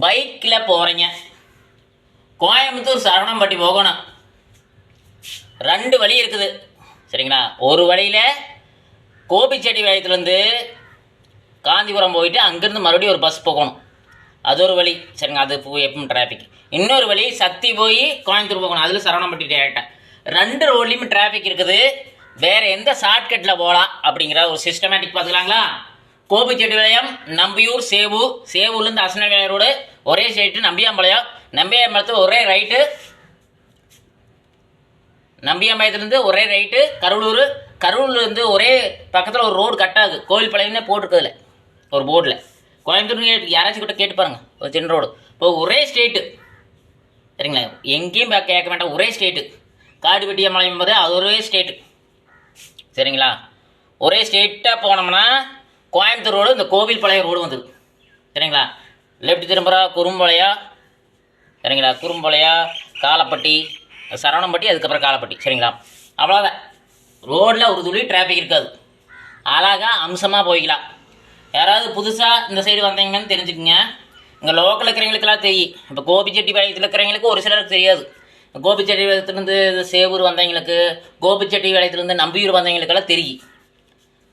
பைக்கில் போகிறீங்க கோயம்புத்தூர் சரவணம்பட்டி போகணும் ரெண்டு வழி இருக்குது சரிங்களா ஒரு வழியில் கோபிச்செட்டி வளையத்துலேருந்து காந்திபுரம் போயிட்டு அங்கேருந்து மறுபடியும் ஒரு பஸ் போகணும் அது ஒரு வழி சரிங்க அது எப்பவும் டிராஃபிக் இன்னொரு வழி சக்தி போய் கோயம்புத்தூர் போகணும் அதில் சரவணம்பட்டி டேரக்டாக ரெண்டு ரோட்லேயுமே டிராஃபிக் இருக்குது வேறு எந்த ஷார்ட்கட்டில் போகலாம் அப்படிங்கிற ஒரு சிஸ்டமேட்டிக் பார்த்துக்கலாங்களா கோபிச்செட்டி விளையம் நம்பியூர் சேவு சேவூர்லேருந்து அசனவேலை ரோடு ஒரே ஸ்ட்ரைட்டு நம்பியாம்பாளையம். நம்பியாம்பாளையத்தில் ஒரே ரைட்டு நம்பியாம்பாளையத்துலேருந்து ஒரே ரைட்டு கருளூர் கரூர்லேருந்து ஒரே பக்கத்தில் ஒரு ரோடு கட்டாது கோவில் பாளையம்னே போட்டிருக்குதுல ஒரு போர்டில் கோயம்புத்தூர் யாராச்சும் கிட்ட கேட்டு பாருங்கள் ஒரு சின்ன ரோடு இப்போ ஒரே ஸ்டேட்டு சரிங்களா? எங்கேயும் கேட்க வேண்டாம் ஒரே ஸ்டேட்டு காடுவெட்டியம்பாளையம் போது அது ஒரே ஸ்டேட்டு சரிங்களா? ஒரே ஸ்டேட்டாக போனோம்னா கோயம்புத்தூர் ரோடு இந்த கோவில் பாளையம் ரோடு வந்துது சரிங்களா? லெஃப்ட் திரும்புகிறா குறும்பாளையா. சரிங்களா? குறும்பாளையா காலப்பட்டி சரவணம்பட்டி அதுக்கப்புறம் காலப்பட்டி. சரிங்களா? அவ்வளோதான் ரோட்டில் ஒரு துளி டிராஃபிக் இருக்காது. அழகாக அம்சமாக போய்க்கலாம். யாராவது புதுசாக இந்த சைடு வந்தீங்கன்னு தெரிஞ்சுக்கோங்க. இங்கே லோக்கல் இருக்கிறவங்களுக்கெல்லாம் தெரியும். இப்போ கோபிச்செட்டிபாளையத்தில் இருக்கிறவங்களுக்கு ஒரு சிலருக்கு தெரியாது. கோபிச்செட்டி பாளையத்துலேருந்து சேவூர் வந்தவங்களுக்கு கோபிச்செட்டி பாளையத்துலேருந்து நம்பியூர் வந்தவங்களுக்கெல்லாம் தெரியும்.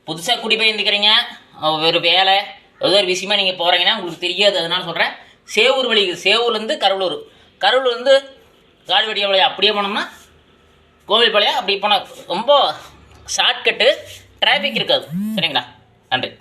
புதுசாக குடிபெயர்ந்துக்கிறீங்க. அஹ் ஒரு வேலை ஏதோ ஒரு விஷயமா நீங்கள் போகிறீங்கன்னா உங்களுக்கு தெரியாது அதனால சொல்கிறேன் சேவூர் வழி சேவூர்லேருந்து கருவலூர். கருவலூர்லேருந்து காடுவெடிய பாளையம் அப்படியே போனோம்னா கோவில் பாளையம் அப்படி போனால் ரொம்ப ஷார்ட்கட்டு டிராஃபிக் இருக்காது. சரிங்களா? நன்றி.